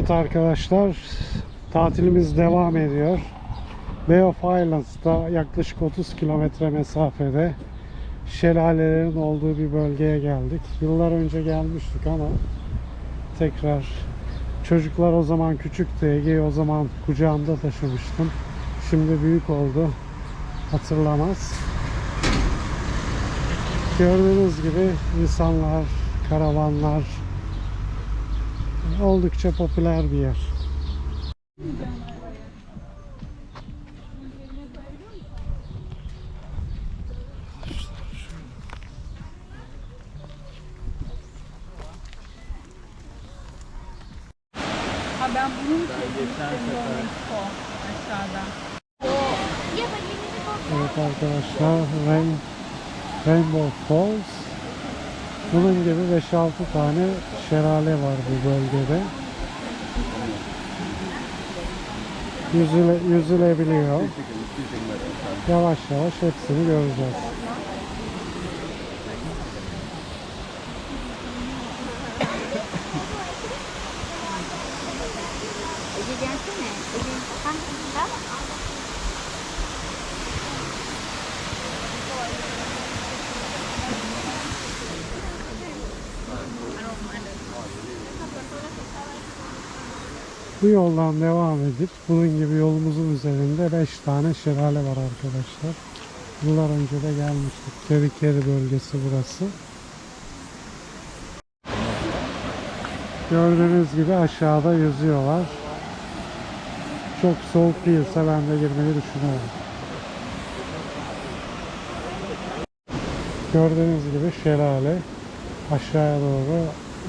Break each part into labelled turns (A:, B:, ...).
A: Evet arkadaşlar tatilimiz devam ediyor. Bay of Islands'ta yaklaşık 30 kilometre mesafede şelalelerin olduğu bir bölgeye geldik. Yıllar önce gelmiştik ama tekrar çocuklar o zaman küçüktü. Ege'yi o zaman kucağımda taşımıştım. Şimdi büyük oldu. Hatırlamaz. Gördüğünüz gibi insanlar, karavanlar, oldukça popüler bir yer.
B: Ha ben bunun geçen Mexico aşağıda.
A: Evet arkadaşlar Rain, Rainbow Falls bunun gibi 5-6 tane şelale var bu bölgede. Yüzüle, yüzülebiliyor. Yavaş yavaş hepsini göreceğiz. Yoldan devam edip bunun gibi yolumuzun üzerinde 5 tane şelale var arkadaşlar. Yıllar önce de gelmiştik. Kerikeri bölgesi burası. Gördüğünüz gibi aşağıda yüzüyorlar. Çok soğuk değilse ben de girmeyi düşünüyorum. Gördüğünüz gibi şelale aşağıya doğru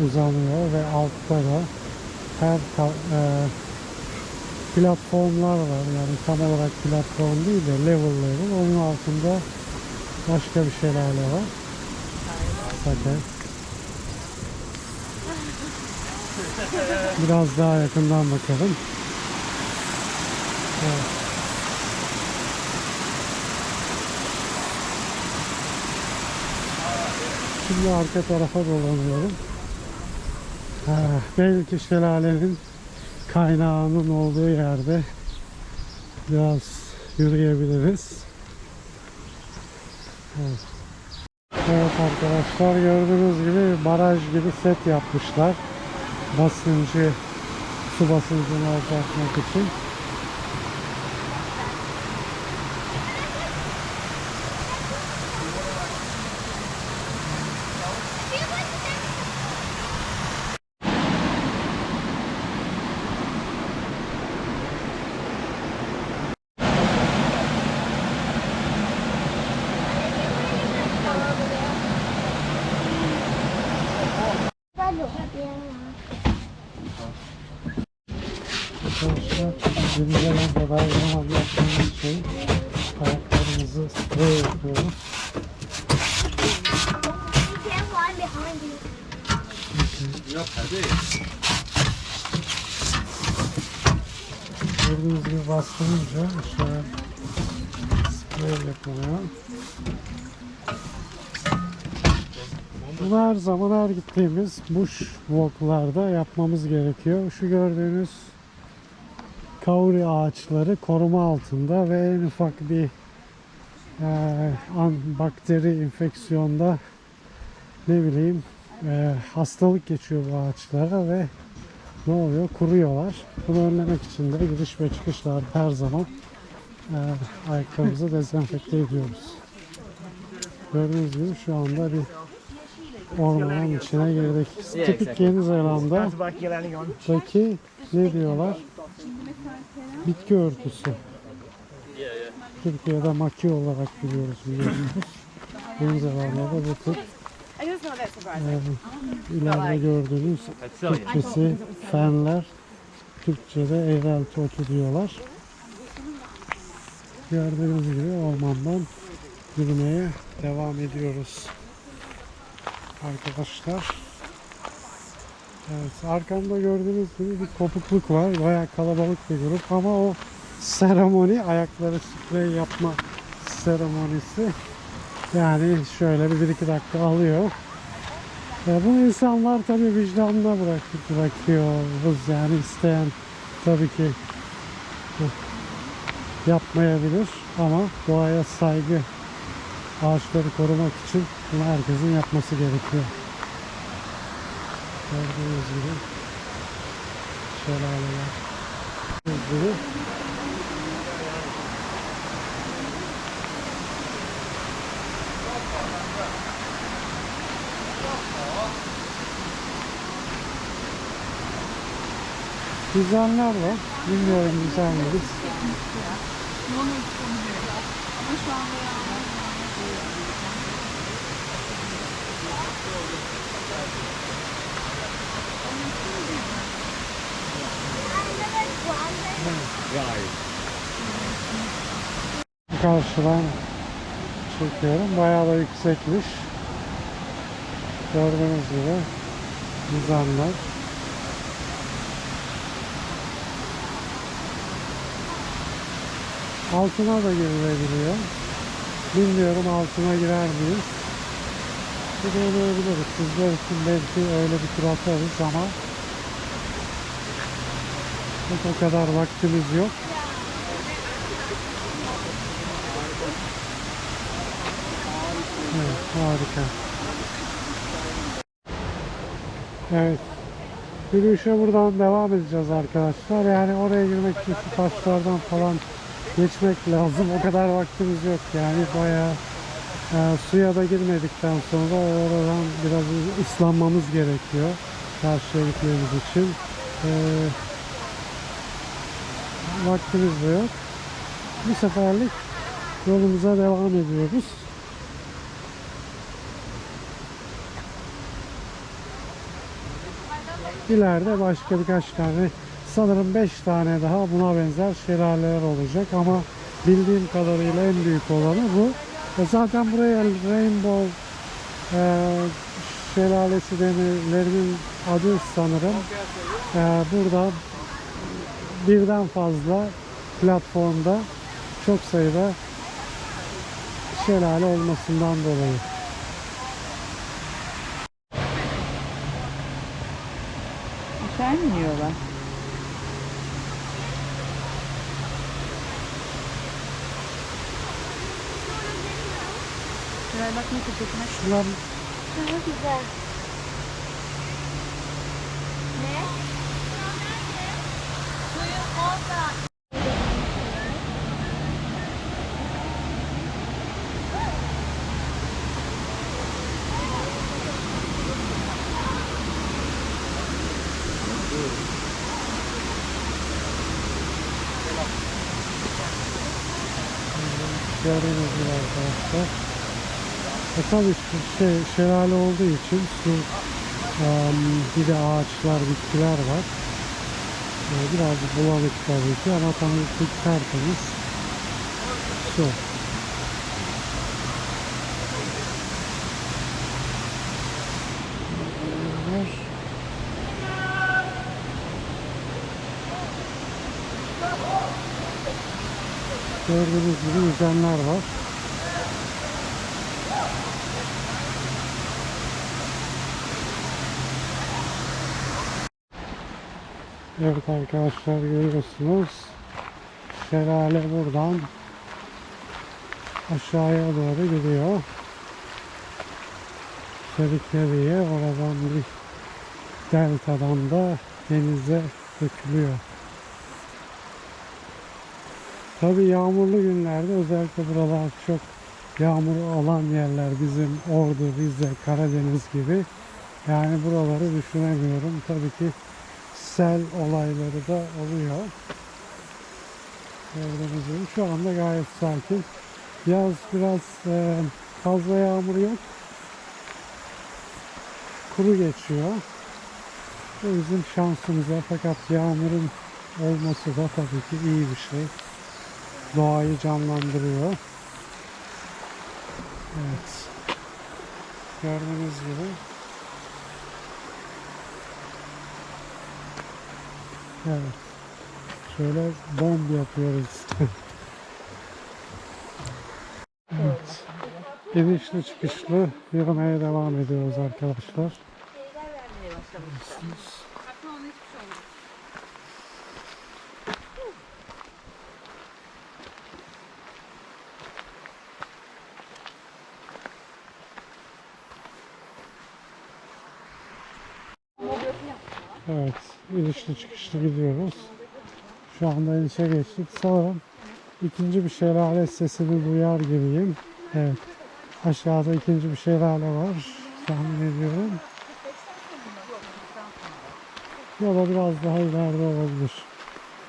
A: uzanıyor ve altta da her e, platformlar var. Yani tam olarak platform değil de level level. Onun altında başka bir şelale var. Bakın. Biraz daha yakından bakalım. Evet. Şimdi arka tarafa dolanıyorum. Belki şelalenin kaynağının olduğu yerde biraz yürüyebiliriz. Evet. Evet arkadaşlar gördüğünüz gibi baraj gibi set yapmışlar. Basıncı, su basıncını azaltmak için. Arkadaşlar Yeni Zelanda her zaman yaptığımız şey ayaklarımızı sprey yapıyoruz. Gördüğünüz gibi bastırınca aşağıya sprey yapılıyor. Bunu her zaman her gittiğimiz bush walklarda yapmamız gerekiyor. Şu gördüğünüz kauri ağaçları koruma altında ve en ufak bir e, an, bakteri infeksiyonda ne bileyim e, hastalık geçiyor bu ağaçlara ve ne oluyor? Kuruyorlar. Bunu önlemek için de giriş ve çıkışlarda her zaman e, ayaklarımızı dezenfekte ediyoruz. Gördüğünüz gibi şu anda bir ormanın içine girdik. Tipik Yeni Zelanda'daki ne diyorlar? Bitki örtüsü. Türkiye'de maki olarak biliyoruz biliyorsunuz. Yeni Zelanda'da bu tip E, ileride gördüğünüz Türkçesi fenler, Türkçe'de eğrelti otu diyorlar. Gördüğünüz gibi ormandan yürümeye devam ediyoruz. Arkadaşlar. Evet, arkamda gördüğünüz gibi bir kopukluk var. Bayağı kalabalık bir grup ama o seremoni, ayakları sprey yapma seremonisi yani şöyle bir, bir iki dakika alıyor. Ya bunu insanlar tabii vicdanına bırak, bırakıyoruz yani isteyen tabii ki bu yapmayabilir ama doğaya saygı ağaçları korumak için bunu herkesin yapması gerekiyor. Gördüğünüz gibi şelaleler. Gördüğünüz gibi Düzenler var. Bilmiyorum
B: anda yağmur
A: Karşıdan çekiyorum. Bayağı da yüksekmiş. Gördüğünüz gibi düzenler. Altına da girilebiliyor. Bilmiyorum altına girer miyiz? Bir deneyebiliriz. Sizler için belki öyle bir tur atarız ama pek o kadar vaktimiz yok. Evet, harika. Evet. Yürüyüşe buradan devam edeceğiz arkadaşlar. Yani oraya girmek için şu taşlardan falan geçmek lazım. O kadar vaktimiz yok yani bayağı e, suya da girmedikten sonra oradan biraz ıslanmamız gerekiyor. Karşıya için. E, vaktimiz de yok. Bu seferlik yolumuza devam ediyoruz. İleride başka birkaç tane sanırım 5 tane daha buna benzer şelaleler olacak ama bildiğim kadarıyla en büyük olanı bu. E zaten buraya Rainbow e, şelalesi denilerinin adı sanırım. E, burada birden fazla platformda çok sayıda şelale olmasından dolayı.
B: Aşağı iniyorlar? Bak ne köpekler.
A: Şunlar
C: Çok güzel. Ne? Suyun orada.
A: Gibi arkadaşlar. E tabii şey, şelale olduğu için su em, bir de ağaçlar, bitkiler var. E, biraz bulanık tabii ki ama tabii tertemiz su. Gördüğünüz gibi yüzenler var. Evet arkadaşlar görüyorsunuz. Şelale buradan aşağıya doğru gidiyor. Şerikeriye oradan bir deltadan da denize dökülüyor. Tabii yağmurlu günlerde özellikle buralar çok yağmur olan yerler bizim Ordu, Rize, Karadeniz gibi. Yani buraları düşünemiyorum. Tabii ki sel olayları da oluyor. Gibi şu anda gayet sakin. Yaz biraz e, fazla yağmur yok. Kuru geçiyor. Bu bizim şansımıza fakat yağmurun olması da tabii ki iyi bir şey doğayı canlandırıyor. Evet. Gördüğünüz gibi. Şöyle bomb yapıyoruz. evet. İnişli çıkışlı yürümeye devam ediyoruz arkadaşlar. Görüyorsunuz. Evet, inişli çıkışlı gidiyoruz. Şu anda inişe geçtik. Sanırım ikinci bir şelale sesini duyar gibiyim. Evet, aşağıda ikinci bir şelale var. Tahmin ediyorum. Ya da biraz daha ileride olabilir.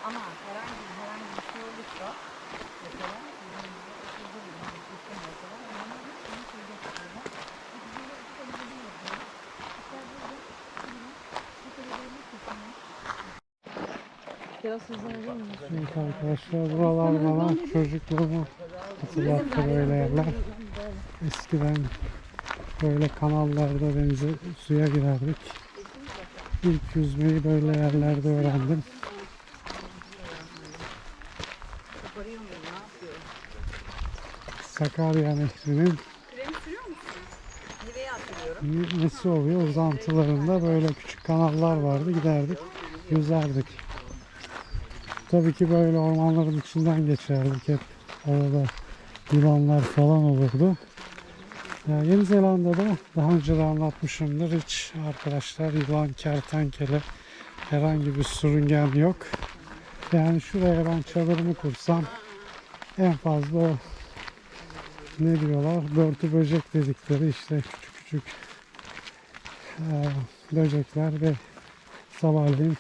B: Ama herhangi herhangi bir şey olursa mesela Biraz hızlanabilir miyim?
A: Arkadaşlar buralar bana çocukluğumu hatırlattı böyle yerler. Eskiden böyle kanallarda denize suya girerdik. İlk yüzmeyi böyle yerlerde öğrendim. Sakarya Nehri'nin nesi oluyor uzantılarında böyle küçük kanallar vardı giderdik yüzerdik. Tabii ki böyle ormanların içinden geçerdik hep orada yılanlar falan olurdu. Ya Yeni Zelanda'da daha önce de anlatmışımdır hiç arkadaşlar yılan, kertenkele herhangi bir sürüngen yok. Yani şuraya ben çadırımı kursam en fazla ne diyorlar börtü böcek dedikleri işte küçük küçük eee, böcekler ve sabahleyin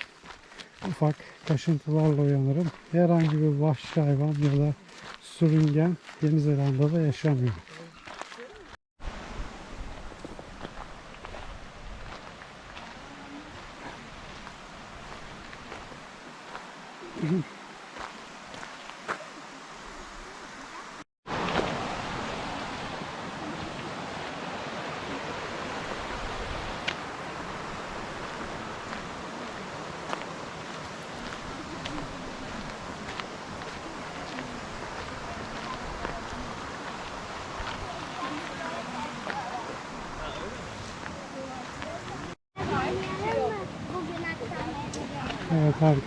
A: ufak kaşıntılarla uyanırım. Herhangi bir vahşi hayvan ya da sürüngen Yeni Zelanda'da yaşamıyor.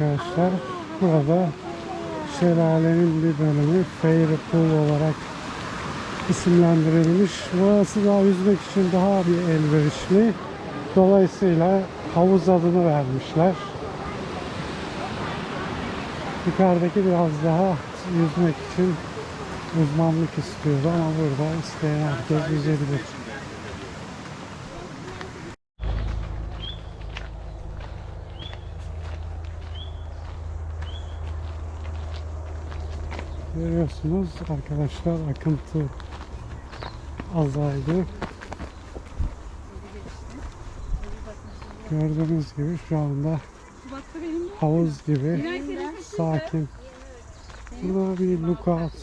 A: Arkadaşlar burada şelalenin bir bölümü Fairy Pool olarak isimlendirilmiş. Burası daha yüzmek için daha bir elverişli. Dolayısıyla havuz adını vermişler. Yukarıdaki biraz daha yüzmek için uzmanlık istiyor ama burada isteyen herkes yüzebilir. Görüyorsunuz arkadaşlar akıntı azaldı. Gördüğünüz gibi şu anda havuz gibi sakin. Burada bir lookout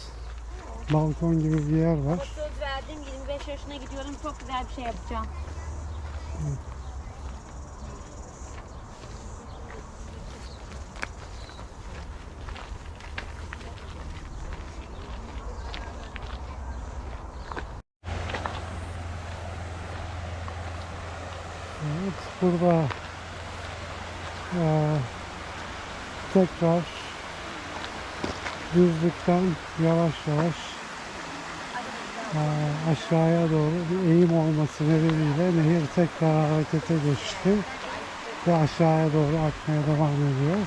A: balkon gibi bir yer var.
C: söz verdim 25 yaşına gidiyorum çok güzel bir şey yapacağım.
A: Evet, burada eee, tekrar düzlükten yavaş yavaş eee, aşağıya doğru bir eğim olması nedeniyle nehir tekrar harekete geçti ve aşağıya doğru akmaya devam ediyor.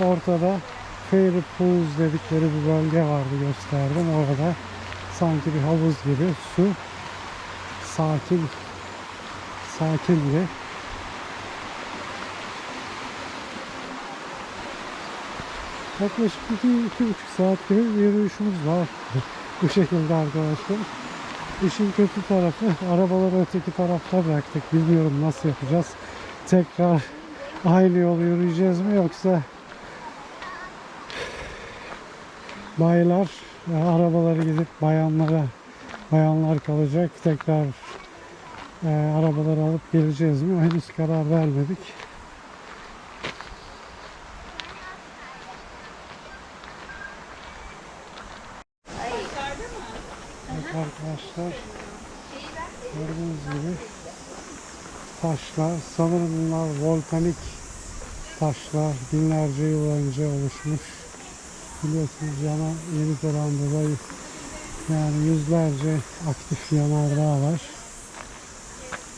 A: Ortada Fairy Pools dedikleri bir bölge vardı gösterdim. Orada sanki bir havuz gibi su sakin sakindi. Yaklaşık iki, iki buçuk saat gibi bir yürüyüşümüz var. Bu şekilde arkadaşlar. İşin kötü tarafı arabaları öteki tarafta bıraktık. Bilmiyorum nasıl yapacağız. Tekrar aynı yolu yürüyeceğiz mi yoksa baylar arabaları gidip bayanlara bayanlar kalacak. Tekrar e, arabaları alıp geleceğiz mi? Henüz karar vermedik. Evet arkadaşlar gördüğünüz gibi taşlar. Sanırım bunlar volkanik taşlar. Binlerce yıl önce oluşmuş. Biliyorsunuz yana Yeni Zelanda'da yani yüzlerce aktif yanardağ var.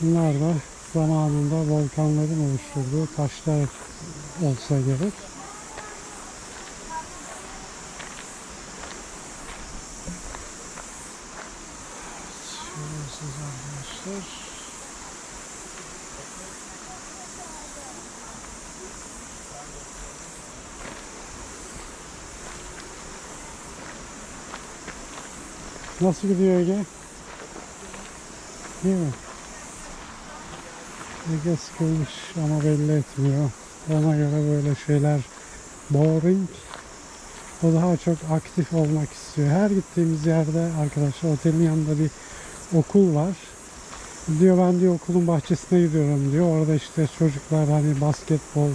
A: Bunlar da zamanında volkanların oluşturduğu taşlar olsa gerek. Şurası arkadaşlar. Nasıl gidiyor Ege? Değil mi? Ege sıkılmış ama belli etmiyor. Ona göre böyle şeyler boring. O daha çok aktif olmak istiyor. Her gittiğimiz yerde arkadaşlar otelin yanında bir okul var. Diyor ben diyor okulun bahçesine gidiyorum diyor. Orada işte çocuklar hani basketbol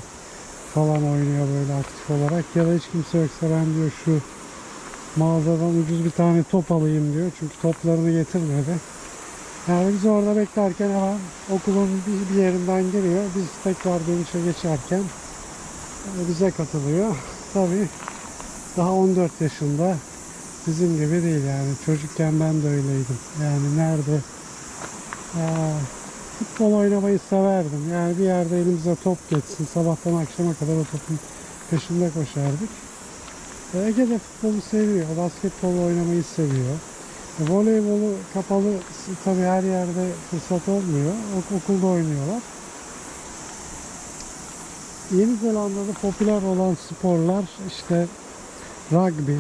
A: falan oynuyor böyle aktif olarak. Ya da hiç kimse yoksa ben diyor şu mağazadan ucuz bir tane top alayım diyor. Çünkü toplarını getirmedi. Yani biz orada beklerken hemen okulun bir, yerinden giriyor. Biz tekrar dönüşe geçerken e, bize katılıyor. Tabii daha 14 yaşında bizim gibi değil yani. Çocukken ben de öyleydim. Yani nerede Aa, futbol oynamayı severdim. Yani bir yerde elimize top geçsin. Sabahtan akşama kadar o topun peşinde koşardık. E, Ege de futbolu seviyor. Basketbol oynamayı seviyor. E, voleybolu kapalı tabii her yerde fırsat olmuyor. Ok- okulda oynuyorlar. Yeni Zelanda'da popüler olan sporlar işte rugby,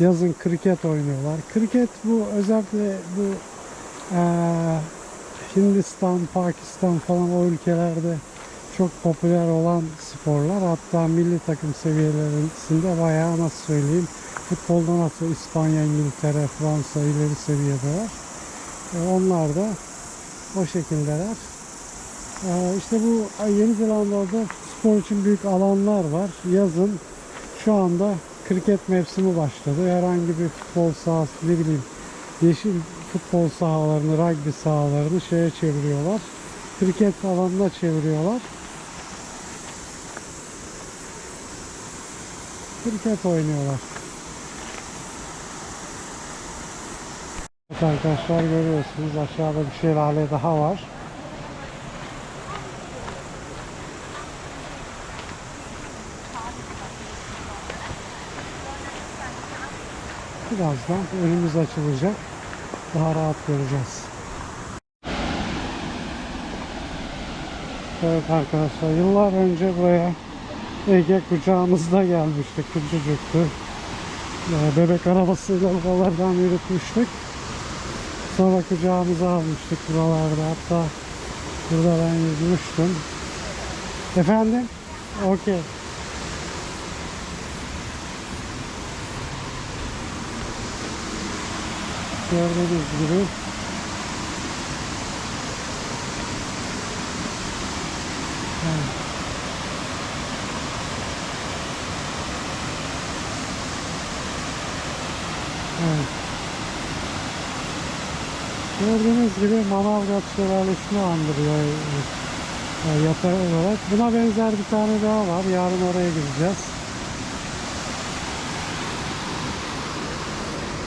A: yazın kriket oynuyorlar. Kriket bu özellikle bu eee, Hindistan, Pakistan falan o ülkelerde çok popüler olan sporlar. Hatta milli takım seviyelerinde bayağı nasıl söyleyeyim futbolda nasıl İspanya, İngiltere, Fransa ileri seviyedeler. E, onlar da o şekildeler. E, işte bu Yeni Zelanda'da spor için büyük alanlar var. Yazın şu anda kriket mevsimi başladı. Herhangi bir futbol sahası ne bileyim yeşil futbol sahalarını, rugby sahalarını şeye çeviriyorlar. Kriket alanına çeviriyorlar. Kriket oynuyorlar. Evet arkadaşlar görüyorsunuz aşağıda bir şelale daha var. Birazdan önümüz açılacak. Daha rahat göreceğiz. Evet arkadaşlar yıllar önce buraya Ege kucağımızda gelmişti. Küçücüktü. Ee, Bebek arabasıyla buralardan yürütmüştük. Sonra kucağımıza almıştık buralarda. Hatta burada ben yüzmüştüm. Efendim? Okey. Gördüğünüz gibi Gördüğünüz gibi Manavgat Şelalesi'ni andırıyor e, e, yatay olarak. Buna benzer bir tane daha var. Yarın oraya gideceğiz.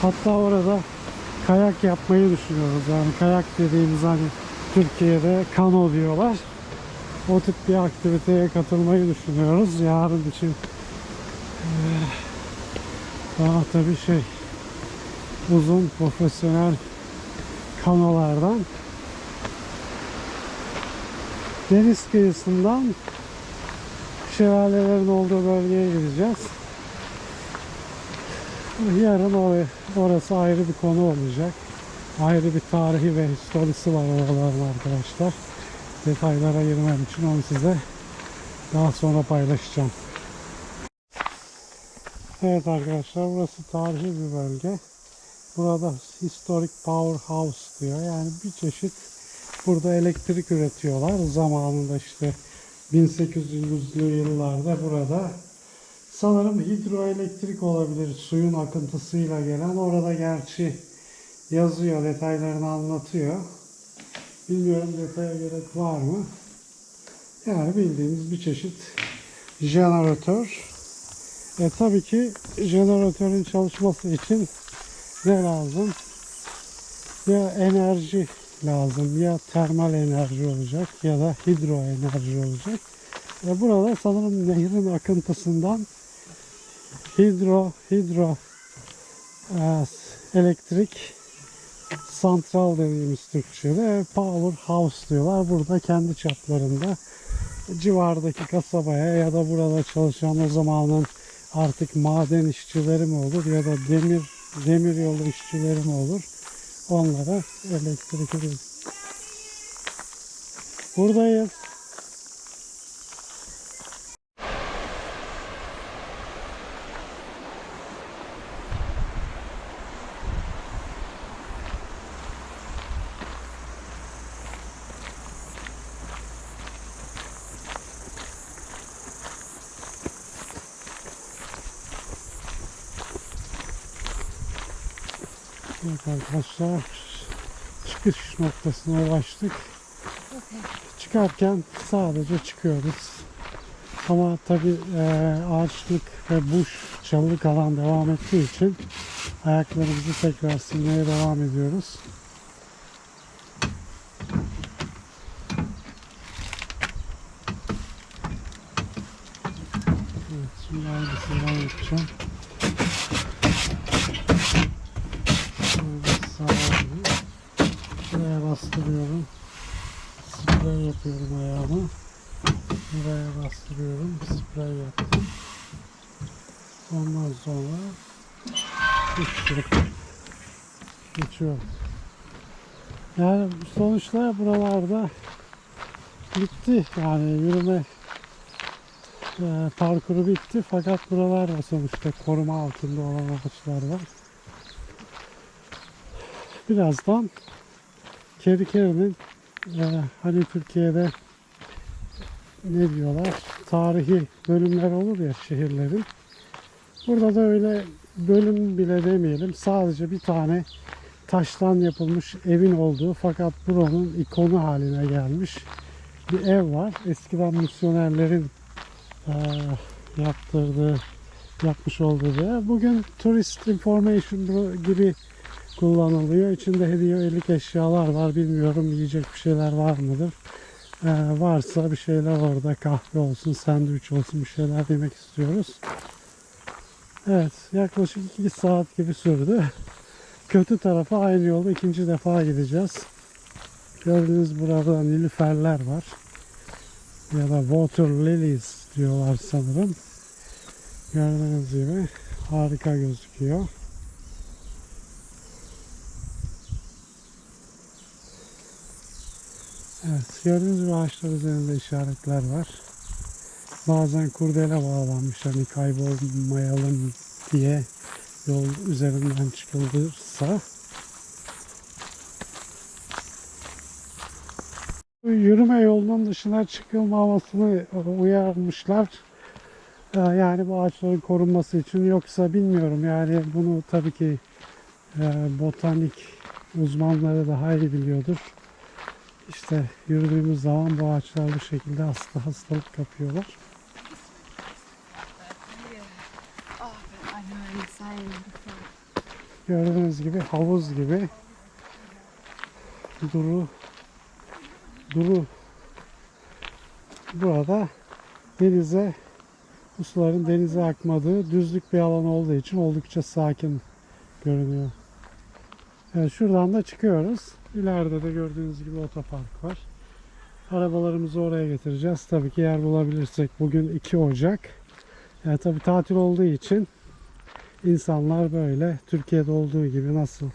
A: Hatta orada kayak yapmayı düşünüyoruz. Yani kayak dediğimiz hani Türkiye'de kano diyorlar. O tip bir aktiviteye katılmayı düşünüyoruz yarın için. Ee, Daha tabii şey uzun profesyonel kanolardan deniz kıyısından şelalelerin olduğu bölgeye gideceğiz. Yarın oraya, orası ayrı bir konu olacak. Ayrı bir tarihi ve historisi var oraların arkadaşlar. Detaylara girmem için onu size daha sonra paylaşacağım. Evet arkadaşlar burası tarihi bir bölge. Burada Historic Powerhouse diyor. Yani bir çeşit burada elektrik üretiyorlar. Zamanında işte 1800'lü yıllarda burada sanırım hidroelektrik olabilir suyun akıntısıyla gelen. Orada gerçi yazıyor, detaylarını anlatıyor. Bilmiyorum detaya gerek var mı? Yani bildiğimiz bir çeşit jeneratör. E tabii ki jeneratörün çalışması için ne lazım? Ya enerji lazım ya termal enerji olacak ya da hidro enerji olacak. E burada sanırım nehrin akıntısından hidro hidro e, elektrik santral dediğimiz Türkçe'de power house diyorlar. Burada kendi çaplarında civardaki kasabaya ya da burada çalışan o zamanın artık maden işçileri mi olur ya da demir demir yolu işçileri mi olur onlara elektrik ürün. Buradayız. Evet arkadaşlar çıkış noktasına ulaştık. Çıkarken sadece çıkıyoruz. Ama tabi ağaçlık ve buş çalılık alan devam ettiği için ayaklarımızı tekrar silmeye devam ediyoruz. Evet, şimdi aynısından yapacağım. Şöyle sağa gibi. Şuraya bastırıyorum. Sprey yapıyorum ayağımı. Buraya bastırıyorum. Sprey yaptım. Ondan sonra geçiyorum. Geçiyorum. Yani sonuçta buralarda bitti. Yani yürüme e, parkuru bitti. Fakat buralarda sonuçta koruma altında olan ağaçlar var. Birazdan Kerikeri'nin e, hani Türkiye'de ne diyorlar tarihi bölümler olur ya şehirlerin. Burada da öyle bölüm bile demeyelim. Sadece bir tane taştan yapılmış evin olduğu fakat buranın ikonu haline gelmiş bir ev var. Eskiden misyonerlerin e, yaptırdığı yapmış olduğu bir ev. Bugün Tourist Information gibi kullanılıyor. İçinde hediyelik eşyalar var. Bilmiyorum yiyecek bir şeyler var mıdır? Ee, varsa bir şeyler orada kahve olsun, sandviç olsun bir şeyler yemek istiyoruz. Evet yaklaşık 2 saat gibi sürdü. Kötü tarafı aynı yolda ikinci defa gideceğiz. Gördüğünüz burada nilüferler var. Ya da water lilies diyorlar sanırım. Gördüğünüz gibi harika gözüküyor. Evet, gördüğünüz gibi ağaçlar üzerinde işaretler var. Bazen kurdele bağlanmış hani kaybolmayalım diye yol üzerinden çıkılırsa. Yürüme yolunun dışına çıkılmamasını uyarmışlar. Ee, Yani bu ağaçların korunması için yoksa bilmiyorum yani bunu tabii ki e, botanik uzmanları daha iyi biliyordur. İşte yürüdüğümüz zaman bu ağaçlar bu şekilde hasta hastalık kapıyorlar. Gördüğünüz gibi havuz gibi duru duru burada denize bu suların denize akmadığı düzlük bir alan olduğu için oldukça sakin görünüyor. Evet, şuradan da çıkıyoruz. İleride de gördüğünüz gibi otopark var. Arabalarımızı oraya getireceğiz. Tabii ki yer bulabilirsek. Bugün 2 Ocak. Yani tabii tatil olduğu için insanlar böyle Türkiye'de olduğu gibi nasıl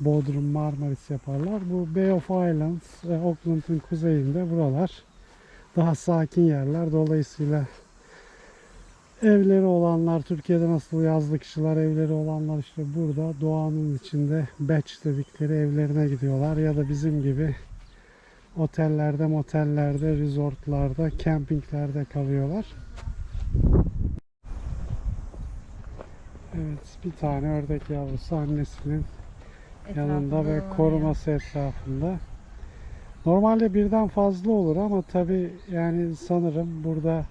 A: Bodrum, Marmaris yaparlar. Bu Bay of Islands, e, Auckland'ın kuzeyinde buralar daha sakin yerler. Dolayısıyla evleri olanlar, Türkiye'de nasıl yazlıkçılar evleri olanlar işte burada doğanın içinde beach dedikleri evlerine gidiyorlar. Ya da bizim gibi otellerde, motellerde, resortlarda, campinglerde kalıyorlar. Evet, bir tane ördek yavrusu annesinin yanında ve
B: Etrafında
A: koruması etrafında. Normalde birden fazla olur ama tabi yani sanırım burada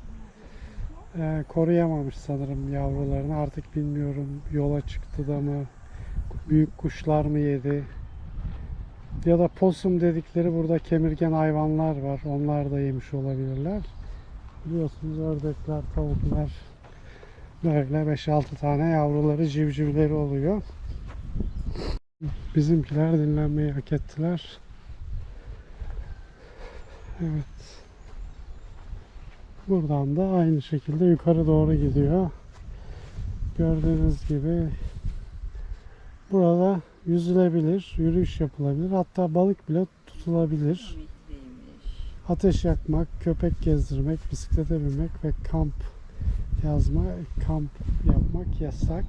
A: e, koruyamamış sanırım yavrularını. Artık bilmiyorum yola çıktı da mı büyük kuşlar mı yedi ya da posum dedikleri burada kemirgen hayvanlar var. Onlar da yemiş olabilirler. Biliyorsunuz ördekler, tavuklar böyle 5-6 tane yavruları, civcivleri oluyor. Bizimkiler dinlenmeyi hak ettiler. Evet. Buradan da aynı şekilde yukarı doğru gidiyor. Gördüğünüz gibi burada yüzülebilir, yürüyüş yapılabilir. Hatta balık bile tutulabilir. Ateş yakmak, köpek gezdirmek, bisiklete binmek ve kamp yazma, kamp yapmak yasak.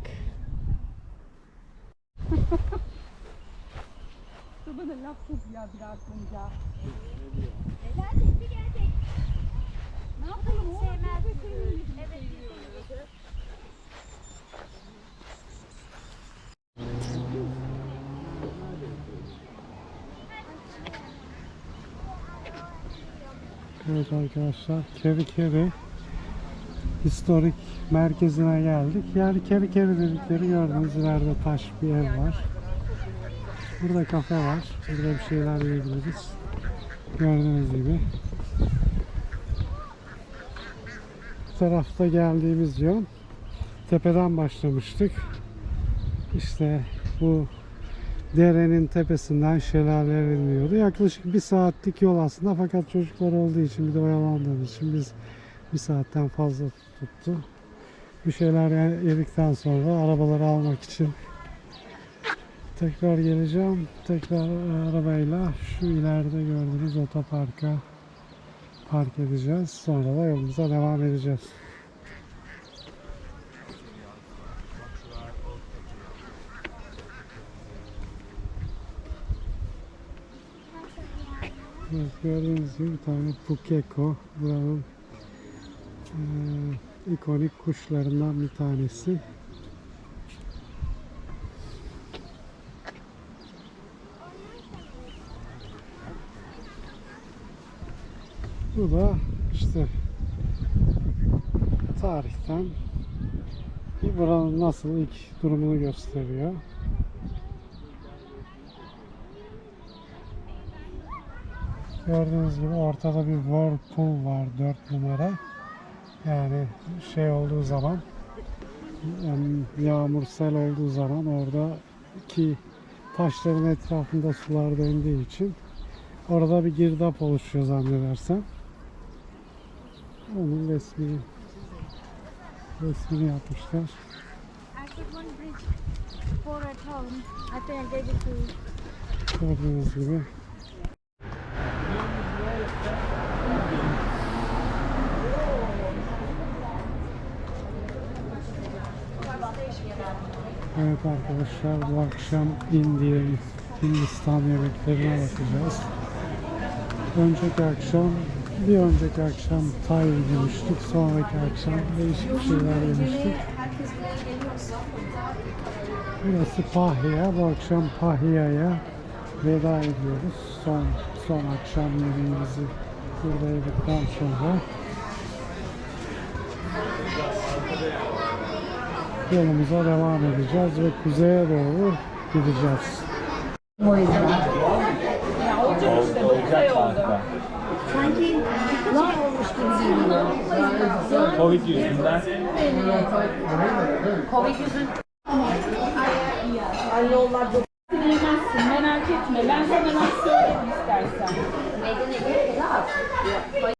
B: Bana laf sokuyor bir aklınca. Ne yapalım oğlum?
A: Evet arkadaşlar Keri Keri historik merkezine geldik. Yani Keri Keri dedikleri gördüğünüz ileride taş bir ev var. Burada kafe var. Burada bir şeyler yiyebiliriz. Gördüğünüz gibi. Bu tarafta geldiğimiz yol tepeden başlamıştık. İşte bu derenin tepesinden şelaleler iniyordu. Yaklaşık bir saatlik yol aslında fakat çocuklar olduğu için bir de oyalandığımız için biz bir saatten fazla tuttu. Bir şeyler ye- yedikten sonra arabaları almak için tekrar geleceğim. Tekrar e, arabayla şu ileride gördüğünüz otoparka park edeceğiz. Sonra da yolumuza devam edeceğiz. Evet, gördüğünüz gibi bir tane pukeko buranın eee, ikonik kuşlarından bir tanesi. Bu da işte tarihten bir buranın nasıl ilk durumunu gösteriyor. Gördüğünüz gibi ortada bir whirlpool var 4 numara. Yani şey olduğu zaman yağmur sel olduğu zaman oradaki taşların etrafında sular döndüğü için orada bir girdap oluşuyor zannedersem. Onun resmini resmini yapmışlar.
C: I put
A: Evet arkadaşlar bu akşam Indiya, Hindistan yemeklerine bakacağız. Önceki akşam, bir önceki akşam Tay yemiştik. Sonraki akşam değişik şeyler yemiştik. Burası Pahya. Bu akşam Pahya'ya veda ediyoruz. Son son akşam yemeğimizi burada yedikten sonra yolumuza devam edeceğiz ve kuzeye doğru gideceğiz.
D: Covid yüzünden.
B: Sinirlenmezsin